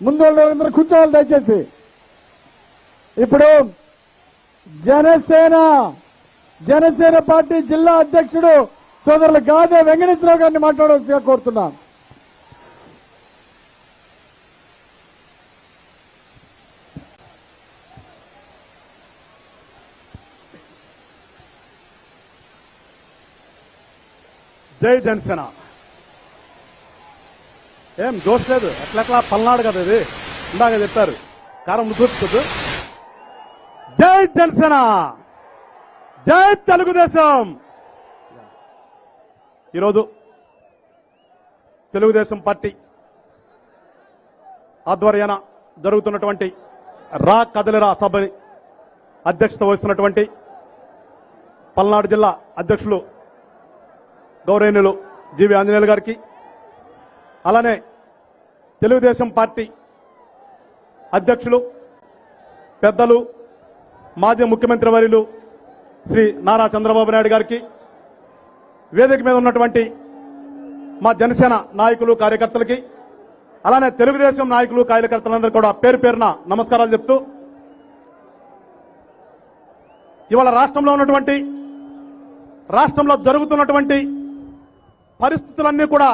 ముందు వాళ్ళందరూ కూర్చోవాలి దయచేసి. ఇప్పుడు జనసేన జనసేన పార్టీ జిల్లా అధ్యక్షుడు సోదరులు గాదే వెంకటేశ్వరరావు గారిని మాట్లాడవలసిగా కోరుతున్నాం. జై జనసేన. ఏం దోష లేదు. ఎట్లెట్లా పల్నాడు కదా ఇది? ఇందాక చెప్పారు. కారం చూపుతుంది జై జనసేన! జై తెలుగుదేశం! ఈరోజు తెలుగుదేశం పార్టీ ఆధ్వర్యాన జరుగుతున్నటువంటి రా కదలిరా సభని అధ్యక్షత వహిస్తున్నటువంటి పల్నాడు జిల్లా అధ్యక్షులు గౌరవనీయులు జీవి ఆంజనేయులు గారికి అలానే తెలుగుదేశం పార్టీ అధ్యక్షులు పెద్దలు మాజీ ముఖ్యమంత్రి వర్యులు శ్రీ నారా చంద్రబాబు నాయుడు గారికి వేదిక మీద ఉన్నటువంటి మా జనసేన నాయకులు కార్యకర్తలకి అలానే తెలుగుదేశం నాయకులు కార్యకర్తలందరూ కూడా పేరు పేరున నమస్కారాలు చెప్తూ ఇవాళ రాష్ట్రంలో ఉన్నటువంటి రాష్ట్రంలో జరుగుతున్నటువంటి పరిస్థితులన్నీ కూడా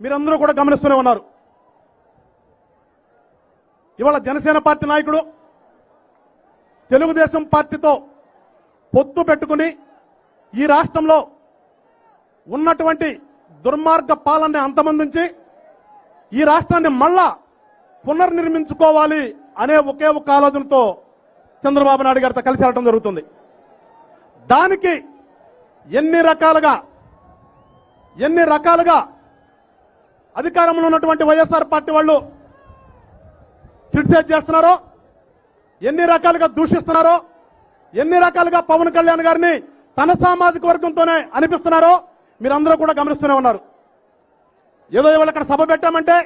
మీరందరూ కూడా గమనిస్తూనే ఉన్నారు. ఇవాళ జనసేన పార్టీ నాయకుడు తెలుగుదేశం పార్టీతో పొత్తు పెట్టుకుని ఈ రాష్ట్రంలో ఉన్నటువంటి దుర్మార్గ పాలనని అంతమందించి ఈ రాష్ట్రాన్ని మళ్ళా పునర్నిర్మించుకోవాలి అనే ఒకే ఒక ఆలోచనతో చంద్రబాబు నాయుడు గారితో కలిసి వెళ్ళడం జరుగుతుంది. దానికి ఎన్ని రకాలుగా ఎన్ని రకాలుగా అధికారంలో ఉన్నటువంటి వైఎస్ఆర్ పార్టీ వాళ్ళు క్రిటిసైజ్ చేస్తున్నారో ఎన్ని రకాలుగా దూషిస్తున్నారో ఎన్ని రకాలుగా పవన్ కళ్యాణ్ గారిని తన సామాజిక వర్గంతోనే అనిపిస్తున్నారో మీరందరూ కూడా గమనిస్తూనే ఉన్నారు. ఏదో ఇవాళ ఇక్కడ సభ పెట్టామంటే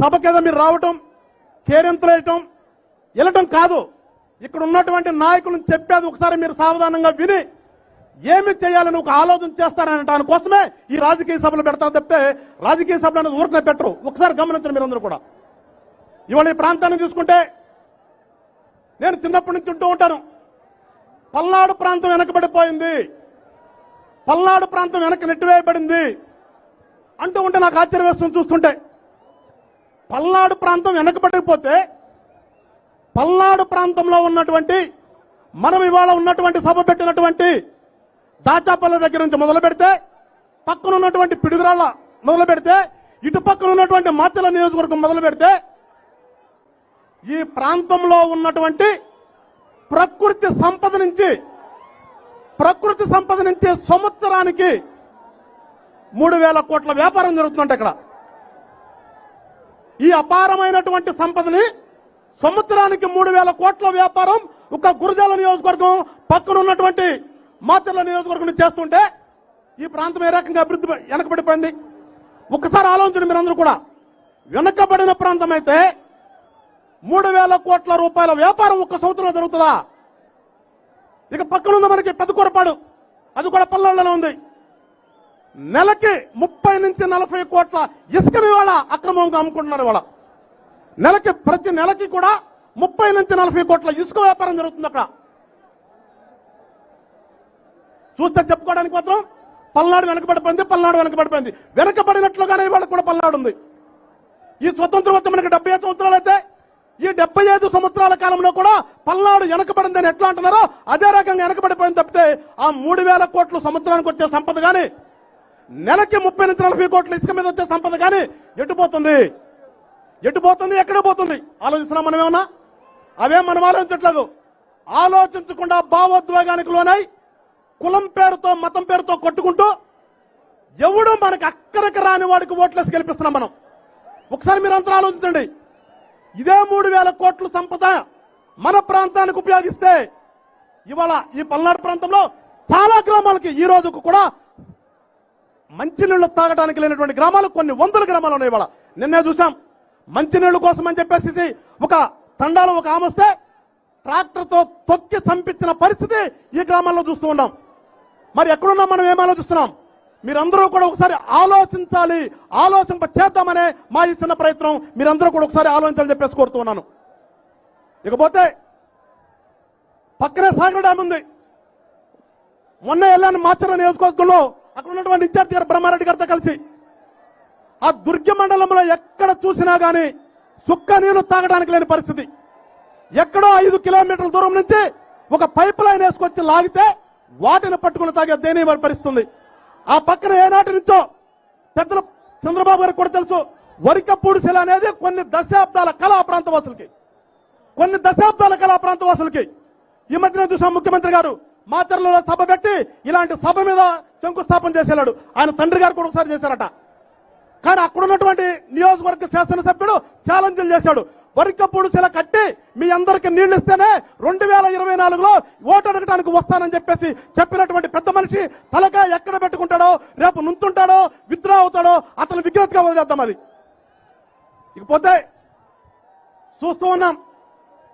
సభ మీరు రావటం కేరింతలు వేయటం వెళ్ళటం కాదు. ఇక్కడ ఉన్నటువంటి నాయకులను చెప్పేది ఒకసారి మీరు సావధానంగా విని ఏమి చేయాలని ఒక ఆలోచన చేస్తారని దానికోసమే ఈ రాజకీయ సభలు పెడతారు తప్పితే రాజకీయ సభలు అనేది ఊరికనే పెట్టరు. ఒకసారి గమనించండి మీరందరూ కూడా. ఇవాళ ఈ ప్రాంతాన్ని చూసుకుంటే నేను చిన్నప్పటి నుంచి ఉంటూ ఉంటాను. పల్నాడు ప్రాంతం వెనకబడిపోయింది. పల్నాడు ప్రాంతం వెనక నెట్టివేయబడింది. అంటూ ఉంటే నాకు ఆశ్చర్యం వేస్తుంది చూస్తుంటే. పల్నాడు ప్రాంతం వెనకబడిపోతే పల్నాడు ప్రాంతంలో ఉన్నటువంటి మనం ఇవాళ ఉన్నటువంటి సభ పెట్టినటువంటి దాచాపల్లి దగ్గర నుంచి మొదలు పెడితే పక్కన ఉన్నటువంటి పిడుగురాళ్ళ మొదలు పెడితే ఇటు పక్కన ఉన్నటువంటి మాచల నియోజకవర్గం మొదలు పెడితే ఈ ప్రాంతంలో ఉన్నటువంటి ప్రకృతి సంపద నుంచి ప్రకృతి సంపద నుంచి సంవత్సరానికి మూడు వేల కోట్ల వ్యాపారం జరుగుతుందంట ఇక్కడ. ఈ అపారమైనటువంటి సంపదని సంవత్సరానికి మూడు వేల కోట్ల వ్యాపారం ఒక గురజాల నియోజకవర్గం పక్కన ఉన్నటువంటి మాచర్ల నియోజకవర్గం చేస్తుంటే ఈ ప్రాంతం ఏ రకంగా అభివృద్ధి వెనకబడిపోయింది? ఒకసారి ఆలోచించండి మీరందరూ కూడా. వెనకబడిన ప్రాంతం అయితే మూడు వేల కోట్ల రూపాయల వ్యాపారం ఒక్క సంవత్సరంలో జరుగుతుందా? ఇక పక్కన మనకి పెద్ద పెద్దకూరపాడు అది కూడా పల్లెల్లోనే ఉంది. నెలకి ముప్పై నుంచి నలభై కోట్ల ఇసుకని వాళ్ళ అక్రమంగా అమ్ముకుంటున్నారు వాళ్ళ నెలకి ప్రతి నెలకి కూడా ముప్పై నుంచి నలభై కోట్ల ఇసుక వ్యాపారం జరుగుతుంది అక్కడ. చూస్తే చెప్పుకోవడానికి మాత్రం పల్నాడు వెనకబడిపోయింది పల్నాడు వెనకబడిపోయింది. వెనకబడినట్లుగానే ఇవాళ కూడా పల్నాడు ఉంది. ఈ స్వతంత్రం వచ్చి మనకి డెబ్బై ఐదు సంవత్సరాలు అయితే ఈ డెబ్బై ఐదు సంవత్సరాల కాలంలో కూడా పల్నాడు వెనకబడిందని ఎట్లా అంటున్నారో అదే రకంగా వెనకబడిపోయింది తప్పితే ఆ మూడు వేల కోట్లు సంవత్సరానికి వచ్చే సంపద కానీ నెలకి ముప్పై నుంచి నలభై కోట్ల ఇసుక మీద వచ్చే సంపద కానీ ఎటుపోతుంది ఎటుపోతుంది ఎక్కడ పోతుంది? ఆలోచిస్తున్నాం మనం ఏమన్నా అవే మనం ఆలోచించట్లేదు. ఆలోచించకుండా భావోద్వేగానికి లోనై కులం పేరుతో మతం పేరుతో కొట్టుకుంటూ ఎవడు మనకి అక్కడికి రాని వాడికి ఓట్లేసి గెలిపిస్తున్నాం మనం. ఒకసారి మీరు అంతా ఆలోచించండి. ఇదే మూడు వేల కోట్ల సంపద మన ప్రాంతానికి ఉపయోగిస్తే ఇవాళ ఈ పల్నాడు ప్రాంతంలో చాలా గ్రామాలకి ఈ రోజుకు కూడా మంచినీళ్ళు తాగడానికి లేనటువంటి గ్రామాలు కొన్ని వందల గ్రామాలు ఉన్నాయి ఇవాళ. నిన్నే చూసాం మంచినీళ్ళు కోసం అని చెప్పేసి ఒక తండాలో ఒక ఆమె వస్తే ట్రాక్టర్తో తొక్కి చంపించిన పరిస్థితి ఈ గ్రామాల్లో చూస్తూ ఉన్నాం. మరి ఎక్కడున్నా మనం ఏం ఆలోచిస్తున్నాం? మీరందరూ కూడా ఒకసారి ఆలోచించాలి ఆలోచింప చేద్దామనే మా ఈ చిన్న ప్రయత్నం మీరందరూ కూడా ఒకసారి ఆలోచించాలని చెప్పేసి కోరుతున్నాను ఇకపోతే పక్కనే సాగర్ డ్యామ్ ఉంది. మొన్న వెళ్ళాను మాచర్ల నియోజకవర్గంలో అక్కడ ఉన్నటువంటి ఇన్ఛార్జి గారు బ్రహ్మారెడ్డి గారితో కలిసి ఆ దుర్గ మండలంలో ఎక్కడ చూసినా గాని సుక్క నీళ్ళు తాగడానికి లేని పరిస్థితి. ఎక్కడో ఐదు కిలోమీటర్ల దూరం నుంచి ఒక పైప్ లైన్ వేసుకొచ్చి లాగితే వాటిని పట్టుకుని తాగే దేని పరిస్థితుంది ఆ పక్కన ఏనాటి నుంచో పెద్దల చంద్రబాబు గారికి కూడా తెలుసు వరికపూడి శిల అనేది కొన్ని దశాబ్దాల కళా ప్రాంతవాసులకి. కొన్ని దశాబ్దాల కళా ప్రాంతవాసులకి. ఈ మధ్యన చూసాం ముఖ్యమంత్రి గారు మాచర్లలో సభ పెట్టి ఇలాంటి సభ మీద శంకుస్థాపన చేసేలాడు. ఆయన తండ్రి గారు కూడా ఒకసారి చేశారట. కానీ అక్కడ ఉన్నటువంటి నియోజకవర్గ శాసనసభ్యుడు ఛాలెంజ్లు చేశాడు. వరికపూడి శిల కట్టి మీ అందరికి నీళ్ళు ఇస్తేనే రెండు వేల ఇరవై నాలుగులో ఓటు అడగడానికి వస్తానని చెప్పేసి చెప్పినటువంటి పెద్ద మనిషి తలకాయ ఎక్కడ పెట్టుకుంటాడో రేపు నుంచుంటాడో విత్డ్రా అవుతాడో అతను విగ్రహంగా వదిలేద్దాం అది. ఇకపోతే చూస్తూ ఉన్నాం.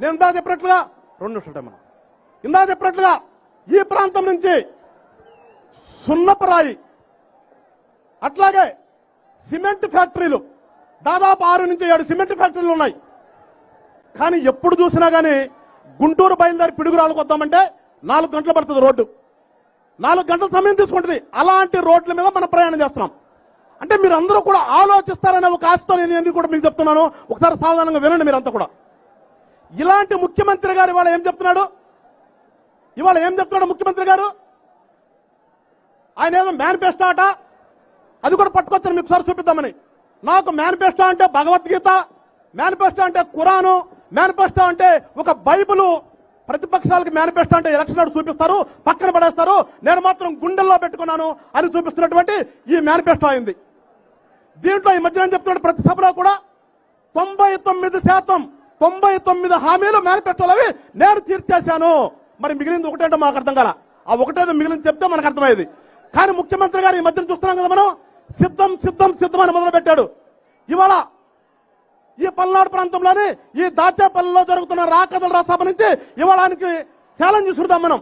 నేను ఇందా చెప్పినట్లుగా రెండు నిమిషాలు మనం ఇందా చెప్పినట్లుగా ఈ ప్రాంతం నుంచి సున్నపరాయి అట్లాగే సిమెంట్ ఫ్యాక్టరీలు దాదాపు ఆరు నుంచి ఏడు సిమెంట్ ఫ్యాక్టరీలు ఉన్నాయి. కానీ ఎప్పుడు చూసినా కానీ గుంటూరు బయలుదేరి పిడుగురాలకు వద్దామంటే నాలుగు గంటలు పడుతుంది రోడ్డు. నాలుగు గంటల సమయం తీసుకుంటుంది. అలాంటి రోడ్ల మీద మనం ప్రయాణం చేస్తున్నాం. అంటే మీరు అందరూ కూడా ఆలోచిస్తారనే ఒక ఆశతో నేను కూడా మీకు చెప్తున్నాను? ఒకసారి సావధానంగా వినండి మీరంతా కూడా. ఇలాంటి ముఖ్యమంత్రి గారు ఇవాళ ఏం చెప్తున్నాడు? ఇవాళ ఏం చెప్తున్నాడు ముఖ్యమంత్రి గారు? ఆయన ఏదో మేనిఫెస్టో అట అది కూడా పట్టుకొచ్చాను మీకు ఒకసారి చూపిద్దామని. నాకు మేనిఫెస్టో అంటే భగవద్గీత మేనిఫెస్టో అంటే ఖురాను మేనిఫెస్టో అంటే ఒక బైబుల్ ప్రతిపక్షాలకు మేనిఫెస్టో అంటే ఎలక్షన్ నాడు చూపిస్తారు పక్కన పడేస్తారు. నేను మాత్రం గుండెల్లో పెట్టుకున్నాను అని చూపిస్తున్నటువంటి ఈ మేనిఫెస్టో అయింది. దీంట్లో ఈ మధ్య ఏం చెప్తున్నాడు? ప్రతి సభలో కూడా తొంభై తొమ్మిది శాతం తొంభై తొమ్మిది హామీలు మేనిఫెస్టోలవి నేను తీర్చేశాను. మరి మిగిలింది ఒకటేంటో మాకు అర్థం కాల. ఆ ఒకటేదో మిగిలింది చెప్తే మనకు అర్థమయ్యేది కానీ ముఖ్యమంత్రి గారు ఈ మధ్యన చూస్తున్నాం కదా మనం? సిద్ధం సిద్ధం సిద్ధం అని మొదలు పెట్టాడు ఇవాళ ఈ పల్నాడు ప్రాంతంలోని ఈ దాచేపల్లిలో జరుగుతున్న రాకదల రాసభ నుంచి ఇవ్వడానికి ఛాలెంజ్ చూద్దాం మనం.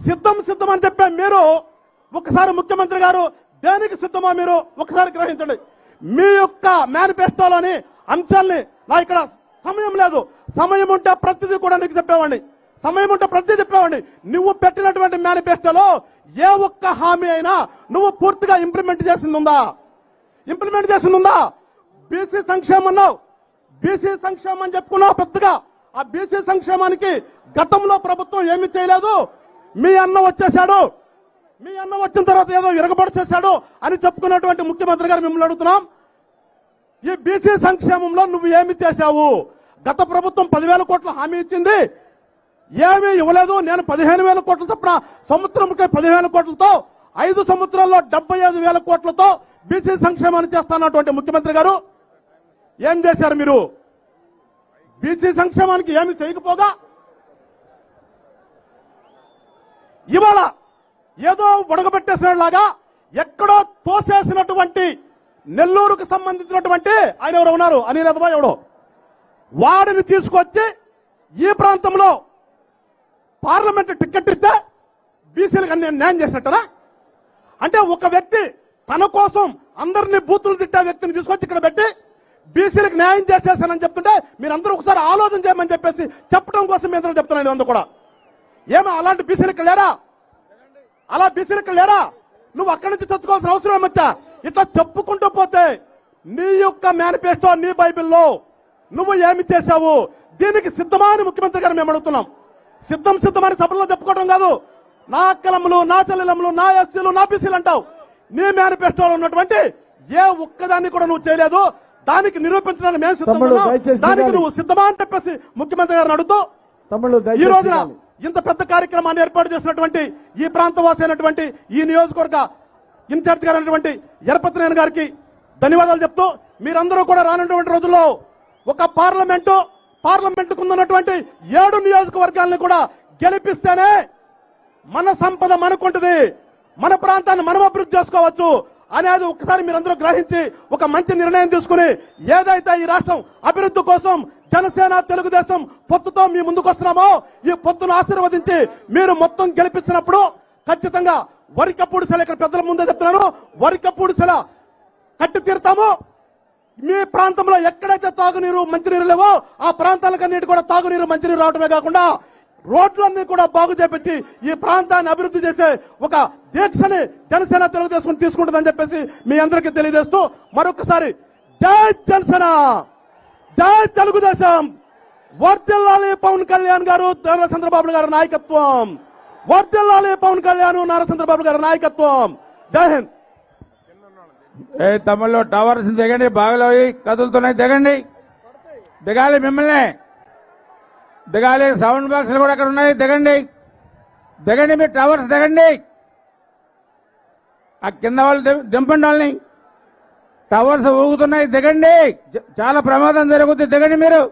సిద్ధం సిద్ధం అని చెప్పే మీరు ఒకసారి ముఖ్యమంత్రి గారు దేనికి సిద్ధమో మీరు? ఒకసారి గ్రహించండి. మీ యొక్క మేనిఫెస్టోలోని అంశాల్ని నా ఇక్కడ సమయం లేదు. సమయం ఉంటే ప్రతిదీ కూడా నీకు చెప్పేవాడిని. సమయం ఉంటే ప్రతిదీ చెప్పేవాడిని. నువ్వు పెట్టినటువంటి మేనిఫెస్టోలో ఏ ఒక్క హామీ అయినా నువ్వు పూర్తిగా ఇంప్లిమెంట్ చేసింది ఉందా? ఇంప్లిమెంట్ చేసింది ఉందా? బీసీ సంక్షేమం అన్నావు. బీసీ సంక్షేమం అని చెప్పుకున్నావు పెద్దగా. ఆ బీసీ సంక్షేమానికి గతంలో ప్రభుత్వం ఏమి చేయలేదు. మీ అన్న వచ్చేసాడు మీ అన్న వచ్చిన తర్వాత ఏదో ఇరగబడి చేశాడు అని చెప్పుకున్నటువంటి ముఖ్యమంత్రి గారు మిమ్మల్ని అడుగుతున్నాం. ఈ బీసీ సంక్షేమంలో నువ్వు ఏమి చేశావు? గత ప్రభుత్వం పదివేల కోట్ల హామీ ఇచ్చింది. ఏమీ ఇవ్వలేదు. నేను పదిహేను వేల కోట్ల చొప్పున సంవత్సరంకి పదివేల కోట్లతో ఐదు సంవత్సరాల్లో డెబ్బై ఐదు వేల కోట్లతో బీసీ సంక్షేమాన్ని చేస్తానటువంటి ముఖ్యమంత్రి గారు ఏం చేశారు మీరు? బీసీ సంక్షేమానికి ఏమి చేయకపోగా? ఇవాళ ఏదో ఉడకబెట్టేసినలాగా ఎక్కడో తోసేసినటువంటి నెల్లూరుకు సంబంధించినటువంటి ఆయన ఎవరు ఉన్నారు? అనిల్ అదవా ఎవడో? వాడిని తీసుకొచ్చి ఈ ప్రాంతంలో పార్లమెంట్ టికెట్ ఇస్తే బీసీలకు అన్ని న్యాయం చేసినట్టరా అంటే ఒక వ్యక్తి తన కోసం అందరినీ బూతులు తిట్టే వ్యక్తిని తీసుకొచ్చి ఇక్కడ పెట్టి బీసీలకు న్యాయం చేసేసానని చెప్తుంటే మీరందరూ ఒకసారి ఆలోచన చేయమని చెప్పేసి చెప్పడం కోసం మీ అందరూ చెప్తున్నాను ఇదంతా కూడా. ఏమో అలాంటి బీసీలకు లేరా? అలా బీసీలకు లేరా? నువ్వు అక్కడి నుంచి తెచ్చుకోవాల్సిన అవసరం ఏమొచ్చా? ఇట్లా చెప్పుకుంటూ పోతే నీ యొక్క మేనిఫెస్టో నీ బైబిల్లో నువ్వు ఏమి చేశావు? దీనికి సిద్ధమా అని ముఖ్యమంత్రి గారు మేము అడుగుతున్నాం. సిద్ధం సిద్ధమని సభలో చెప్పుకోవడం కాదు. నా అక్కలములు నా చెల్లెలములు నా ఎస్సీలు నా బీసీలు అంటావు. నీ మేనిఫెస్టోలో ఉన్నటువంటి ఏ ఒక్కదాన్ని కూడా నువ్వు చేయలేదు. దానికి నిరూపించడానికి మేము సిద్ధంగా దానికి. నువ్వు సిద్ధమా అని చెప్పేసి ముఖ్యమంత్రి గారిని అడుగుతూ ఈ రోజున. ఇంత పెద్ద కార్యక్రమాన్ని ఏర్పాటు చేసినటువంటి ఈ ప్రాంతవాసి అయినటువంటి ఈ నియోజకవర్గ ఇన్ఛార్జ్ గారు అయినటువంటి ఎరపతినేని గారికి ధన్యవాదాలు చెప్తూ మీరందరూ కూడా రానున్నటువంటి రోజుల్లో ఒక పార్లమెంటు పార్లమెంటుకు ఉన్నటువంటి ఏడు నియోజకవర్గాలను కూడా గెలిపిస్తేనే మన సంపద మనకుంటుంది మన ప్రాంతాన్ని మనం అభివృద్ధి చేసుకోవచ్చు అనేది ఒకసారి మీరందరూ గ్రహించి ఒక మంచి నిర్ణయం తీసుకుని ఏదైతే ఈ రాష్ట్రం అభివృద్ధి కోసం జనసేన తెలుగుదేశం పొత్తుతో మీ ముందుకు వస్తున్నామో ఈ పొత్తును ఆశీర్వదించి మీరు మొత్తం గెలిపించినప్పుడు ఖచ్చితంగా వరికప్పుడు సెల ఇక్కడ పెద్దల ముందే చెప్తున్నాను. వరికప్పుడు సెల కట్టి తీరుతాము. మీ ప్రాంతంలో ఎక్కడైతే తాగునీరు మంచినీరు లేవో ఆ ప్రాంతాలకన్నిటి కూడా తాగునీరు మంచినీరు రావడమే కాకుండా రోడ్లన్నీ కూడా బాగు చేపించి ఈ ప్రాంతాన్ని అభివృద్ధి చేసే ఒక దీక్షని జనసేన తెలుగుదేశం తీసుకుంటుందని చెప్పేసి మీ అందరికీ తెలియజేస్తూ మరొకసారి జై జనసేన! జై తెలుగుదేశం! వర్దిల్లాలి పవన్ కళ్యాణ్ గారు నారా చంద్రబాబు గారి నాయకత్వం! వర్దిల్లాలి పవన్ కళ్యాణ్ నారా చంద్రబాబు గారి నాయకత్వం! జై హింద్! ఏ తమ్ముళ్ళు టవర్స్ దిగండి బావిలో కదులుతున్నాయి దిగండి! దిగాలి మిమ్మల్ని! దిగాలి. సౌండ్ బాక్సులు కూడా అక్కడ ఉన్నాయి. దిగండి. దిగండి. మీ టవర్స్ దిగండి. ఆ కింద వాళ్ళు దింపండి వాళ్ళని. టవర్స్ ఊగుతున్నాయి. దిగండి. చాలా ప్రమాదం జరుగుతుంది దిగండి మీరు.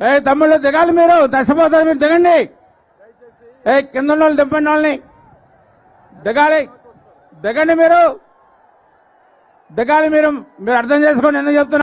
ఏ తమ్ముళ్ళు దిగాలి మీరు. నష్టపోతారు మీరు. దిగండి. ఏ కింద ఉన్న వాళ్ళు దింపండి వాళ్ళని. దిగాలి. దిగండి మీరు. దిగాలి మీరు. మీరు అర్థం చేసుకోండి. ఎందుకు చెప్తున్నారు